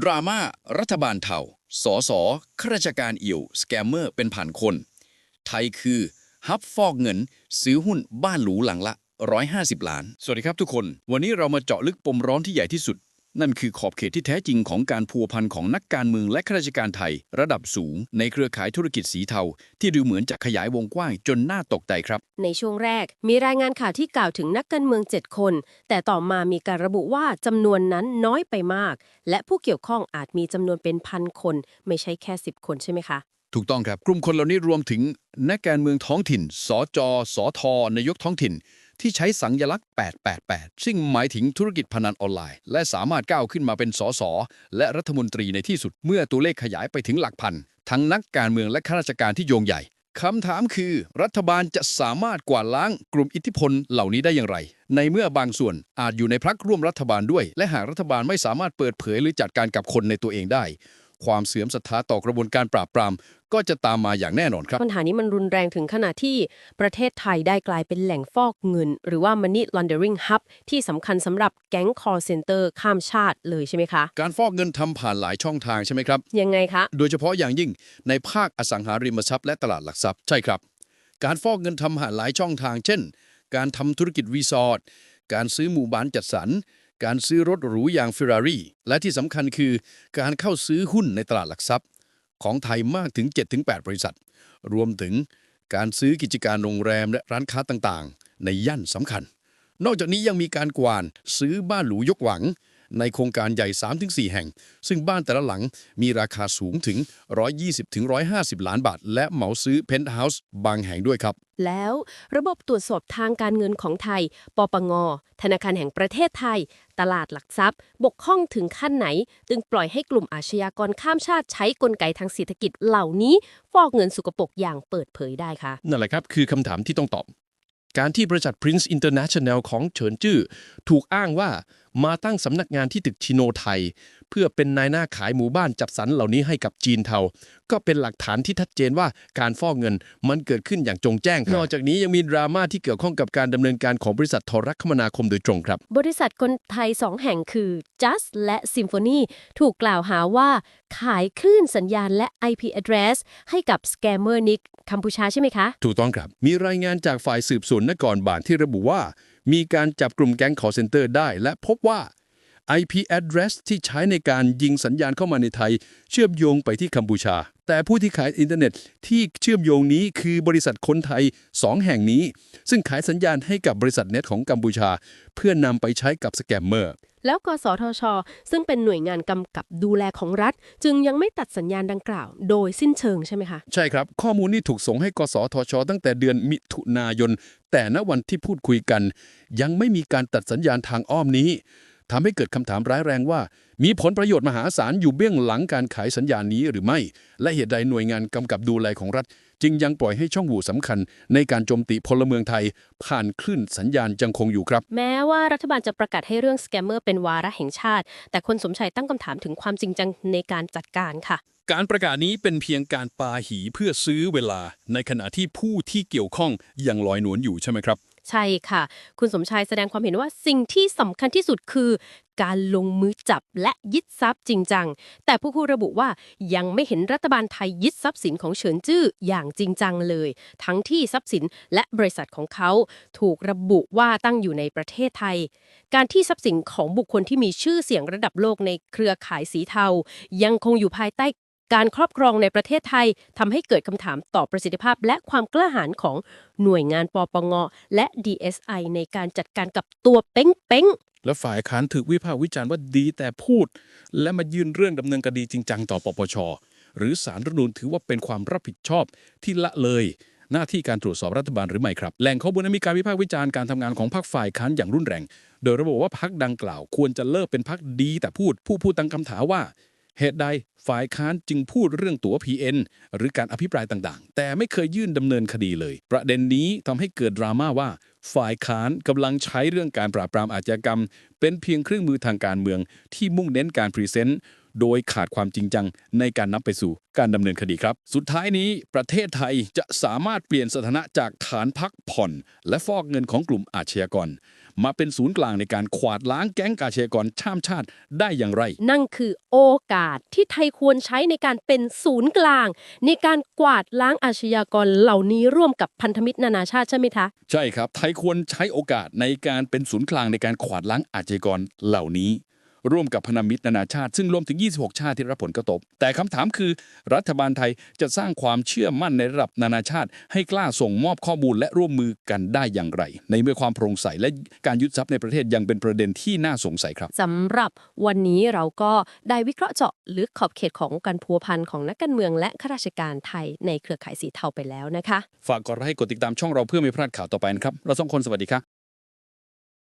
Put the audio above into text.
ดราม่ารัฐบาลเถ่าสอสอข้าราชการเอี่ยว สแกมเมอร์เป็นผ่านคน ไทยคือ ฮับฟอกเงิน ซื้อหุ้นบ้านหรูหลังละ 150 ล้าน สวัสดีครับทุกคน วันนี้เรามาเจาะลึกปมร้อนที่ใหญ่ที่สุด นั่นคือขอบเขตที่แท้จริงของการพัวพันของนักการเมืองและข้าราชการไทย ระดับสูง ในเครือข่ายธุรกิจสีเทา ที่ดูเหมือนจะขยายวงกว้างจนน่าตกใจครับ ในช่วงแรกมีรายงานข่าวที่กล่าวถึงนักการเมือง 7 คน แต่ต่อมามีการระบุว่าจำนวนนั้นน้อยไปมาก และผู้เกี่ยวข้องอาจมีจำนวนเป็นพันคน ไม่ใช่แค่ 10 คนใช่ไหมคะถูกต้องครับ กลุ่มคนเหล่านี้รวมถึงนักการเมืองท้องถิ่น สจ สท นายกท้องถิ่น ที่ใช้สัญลักษณ์ 888 ซึ่งหมายถึงธุรกิจพนันออนไลน์ และสามารถก้าวขึ้นมาเป็นสสและรัฐมนตรีในที่สุดเมื่อตัวเลขขยายไปถึงหลักพัน ทั้งนักการเมืองและข้าราชการที่โยงใหญ่คำถามคือ รัฐบาลจะสามารถกวาดล้างกลุ่มอิทธิพลเหล่านี้ได้อย่างไร ในเมื่อบางส่วนอาจอยู่ในพรรคร่วมรัฐบาลด้วย และหากรัฐบาลไม่สามารถเปิดเผยหรือจัดการกับคนในตัวเองได้ ความเสื่อมศรัทธาต่อกระบวนการปราบปราม ก็จะตามมาอย่างแน่นอนครับ ปัญหานี้มันรุนแรงถึงขนาดที่ประเทศไทยได้กลายเป็นแหล่งฟอกเงิน หรือว่า money laundering hub ที่สำคัญสำหรับแก๊ง call center ข้ามชาติเลยใช่ไหมคะ การฟอกเงินทำผ่านหลายช่องทางใช่ไหมครับ ยังไงคะ โดยเฉพาะอย่างยิ่งในภาคอสังหาริมทรัพย์และตลาดหลักทรัพย์ใช่ครับ การฟอกเงินทำผ่านหลายช่องทาง เช่น การทำธุรกิจรีสอร์ท การซื้อหมู่บ้านจัดสรรการซื้อรถหรูอย่าง Ferrari และที่สำคัญคือการเข้าซื้อหุ้นในตลาดหลักทรัพย์ ของไทยมากถึง 7-8 บริษัท รวมถึงการซื้อกิจการโรงแรมและร้านค้าต่างๆ ในย่านสำคัญ นอกจากนี้ยังมีการกวานซื้อบ้านหรูยกหวัง ในโครงการใหญ่ 3-4 แห่ง ซึ่งบ้านแต่ละหลังมีราคาสูงถึง 120-150 ล้านบาท และเหมาซื้อเพนท์เฮาส์บางแห่งด้วยครับ แล้วระบบตรวจสอบทางการเงินของไทย ปปง ธนาคารแห่งประเทศไทย ตลาดหลักทรัพย์ บกพร่องถึงขั้นไหน จึงปล่อยให้กลุ่มอาชญากรข้ามชาติใช้กลไกทางเศรษฐกิจเหล่านี้ ฟอกเงินสุกปรกอย่างเปิดเผยได้คะนั่นแหละครับคือคำถามที่ต้องตอบการที่บริษัท Prince International ของเฉินจื้อ ถูกอ้างว่า มาตั้งสำนักงานที่ตึกชิโนไทย เพื่อเป็นนายหน้าขายหมู่บ้านจัดสรรเหล่านี้ให้กับจีนเทา ก็เป็นหลักฐานที่ชัดเจนว่าการฟอกเงินมันเกิดขึ้นอย่างจงแจ้งครับนอกจากนี้ยังมีดราม่าที่เกี่ยวข้องกับการดำเนินการของบริษัทโทรคมนาคมโดยตรงครับ บริษัทคนไทยสองแห่งคือ Just และ Symphony ถูกกล่าวหาว่าขายคลื่นสัญญาณและ IP address ให้กับ scammer นิกกัมพูชาใช่ไหมคะ ถูกต้องครับ มีรายงานจากฝ่ายสืบสวนนครบาลที่ระบุว่า มีการจับกลุ่มแก๊ง call center ได้ และพบว่า IP address ที่ใช้ในการยิงสัญญาณเข้ามาในไทย เชื่อมโยงไปที่กัมพูชา แต่ผู้ที่ขายอินเทอร์เน็ตที่เชื่อมโยงนี้คือบริษัทคนไทย 2 แห่งนี้ ซึ่งขายสัญญาณให้กับบริษัทเน็ตของกัมพูชา เพื่อนำไปใช้กับสแกมเมอร์ แล้วกสทช ซึ่งเป็นหน่วยงานกำกับดูแลของรัฐ จึงยังไม่ตัดสัญญาณดังกล่าว โดยสิ้นเชิงใช่ไหมคะ ใช่ครับ ข้อมูลนี้ถูกส่งให้กสทช ตั้งแต่เดือนมิถุนายน แต่ณวันที่พูดคุยกัน ยังไม่มีการตัดสัญญาณทางอ้อมนี้ทำให้เกิดคำถามร้ายแรงว่า มีผลประโยชน์มหาศาลอยู่เบื้องหลังการขายสัญญาณนี้หรือไม่ และเหตุใดหน่วยงานกำกับดูแลของรัฐ จึงยังปล่อยให้ช่องโหว่สำคัญ ในการโจมตีพลเมืองไทย ผ่านคลื่นสัญญาณยังคงอยู่ครับ แม้ว่ารัฐบาลจะประกาศให้เรื่อง scammer เป็นวาระแห่งชาติ แต่คนสมชัยตั้งคำถามถึงความจริงจังในการจัดการค่ะ การประกาศนี้เป็นเพียงการปาหีเพื่อซื้อเวลา ในขณะที่ผู้ที่เกี่ยวข้องยังลอยนวลอยู่ใช่ไหมครับ ใช่ค่ะ คุณสมชายแสดงความเห็นว่าสิ่งที่สำคัญที่สุดคือ การลงมือจับและยึดทรัพย์จริงจัง แต่ผู้ผู้ระบุว่ายังไม่เห็นรัฐบาลไทยยึดทรัพย์สินของเฉินจื้ออย่างจริงจังเลย ทั้งที่ทรัพย์สินและบริษัทของเขา ถูกระบุว่าตั้งอยู่ในประเทศไทย การที่ทรัพย์สินของบุคคลที่มีชื่อเสียงระดับโลกในเครือข่ายสีเทา ยังคงอยู่ภายใต้ การครอบครองในประเทศไทยทำให้เกิดคำถามต่อประสิทธิภาพ และความกล้าหาญของหน่วยงานปปงและ DSI ในการจัดการกับตัวเป้งๆและฝ่ายค้านถูกวิพากษ์วิจารณ์ว่าดีแต่พูด และมายื่นเรื่องดำเนินคดีจริงจังต่อปปชหรือสารรัฐมนูญถือว่าเป็นความรับผิดชอบที่ละเลย หน้าที่การตรวจสอบรัฐบาลหรือไม่ครับ แหล่งข้อมูลนั้นมีการวิพากษ์วิจารณ์การทำงานของพรรคฝ่ายค้านอย่างรุนแรง โดยระบุว่าพรรคดังกล่าว ควรจะเลิกเป็นพรรคดีแต่พูด ผู้พูดตั้งคำถามว่า เหตุใดฝ่ายค้านจึงพูดเรื่องตั๋ว PN หรือการอภิปรายต่างๆ แต่ไม่เคยยื่นดำเนินคดีเลย ประเด็นนี้ทำให้เกิดดราม่าว่า ฝ่ายค้านกำลังใช้เรื่องการปราบปรามอาชญากรรม เป็นเพียงเครื่องมือทางการเมือง ที่มุ่งเน้นการพรีเซนต์โดยขาดความจริงจังในการนำไปสู่การดำเนินคดีครับ สุดท้ายนี้ประเทศไทยจะสามารถเปลี่ยนสถานะจากฐานพักผ่อน และฟอกเงินของกลุ่มอาชญากร มาเป็นศูนย์กลางในการขวาดล้างแก๊งอาชญากรข้ามชาติได้อย่างไร นั่นคือโอกาสที่ไทยควรใช้ในการเป็นศูนย์กลาง ในการกวาดล้างอาชญากรเหล่านี้ร่วมกับพันธมิตรนานาชาติใช่ไหมคะ ใช่ครับ ไทยควรใช้โอกาสในการเป็นศูนย์กลางในการขวาดล้างอาชญากรเหล่านี้ ร่วมกับพันธมิตรนานาชาติ ซึ่งรวมถึง 26 ชาติที่รับผลกระทบ แต่คำถามคือรัฐบาลไทยจะสร้างความเชื่อมั่นในระดับนานาชาติ ให้กล้าส่งมอบข้อมูลและร่วมมือกันได้อย่างไร ในเมื่อความโปร่งใสและการยึดทรัพย์ในประเทศยังเป็นประเด็นที่น่าสงสัยครับสำหรับวันนี้เราก็ได้วิเคราะห์เจาะลึกขอบเขตของการพัวพันของนักการเมืองและข้าราชการไทยในเครือข่ายสีเทาไปแล้วนะคะ ฝากกดไลค์กดติดตามช่องเราเพื่อไม่พลาดข่าวต่อไปนะครับ เราสองคนสวัสดีครับ